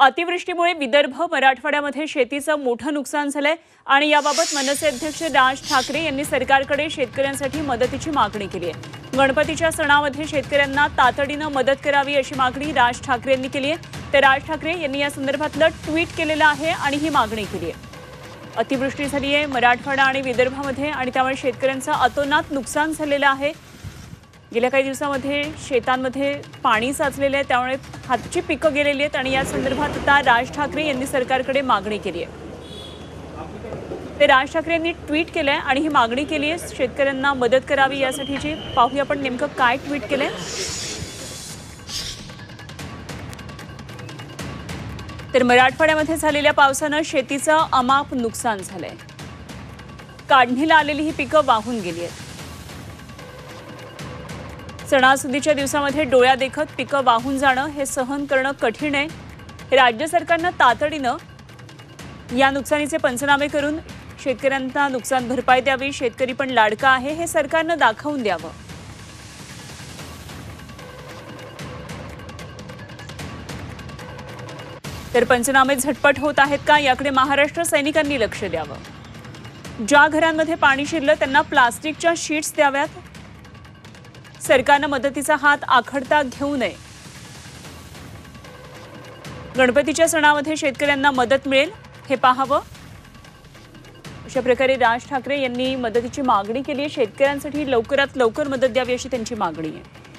अतिवृष्टीमुळे विदर्भ मराठवाड्यामध्ये शेतीचं मोठं नुकसान झालंय आणि याबाबत मनसे अध्यक्ष राज ठाकरे यांनी सरकारकडे शेतकऱ्यांसाठी मदतीची मागणी केली आहे. गणपतीच्या सणामध्ये शेतकऱ्यांना तातडीनं मदत करावी अशी मागणी राज ठाकरे यांनी केली आहे. तर राज ठाकरे यांनी या संदर्भातलं ट्विट केलेलं आहे आणि ही मागणी केली आहे. अतिवृष्टी झाली आहे मराठवाडा आणि विदर्भामध्ये आणि त्यामुळे शेतकऱ्यांचं अतोनात नुकसान झालेलं आहे. गेल्या काही दिवसामध्ये शेतांमध्ये पाणी साचलेलं आहे त्यामुळे हातची पिकं गेलेली आहेत आणि या संदर्भात आता राज ठाकरे यांनी सरकारकडे मागणी केली आहे. ते राज ठाकरे यांनी ट्विट केलं आहे आणि ही मागणी केली आहे. शेतकऱ्यांना मदत करावी यासाठीची पाहूया आपण नेमकं काय ट्विट केलं आहे तर मराठवाड्यामध्ये झालेल्या पावसानं शेतीचं अमाप नुकसान झालंय. काढणीला आलेली ही पिकं वाहून गेली आहेत. सणासुदीच्या दिवसामध्ये डोळ्या देखत पिकं वाहून जाणं हे सहन करणं कठीण आहे. हे राज्य सरकारनं तातडीनं या नुकसानीचे पंचनामे करून शेतकऱ्यांना नुकसान भरपाई द्यावी शेतकरी पण लाडका आहे हे सरकारनं दाखवून द्यावं. तर पंचनामे झटपट होत आहेत का याकडे महाराष्ट्र सैनिकांनी लक्ष द्यावं. ज्या घरांमध्ये पाणी शिरलं त्यांना प्लास्टिकच्या शीट्स द्याव्यात. सरकारनं मदतीचा हात आखडता घेऊ नये. गणपतीच्या सणामध्ये शेतकऱ्यांना मदत मिळेल हे पाहावं. अशा प्रकारे राज ठाकरे यांनी मदतीची मागणी केली आहे. शेतकऱ्यांसाठी लवकरात लवकर मदत द्यावी अशी त्यांची मागणी आहे.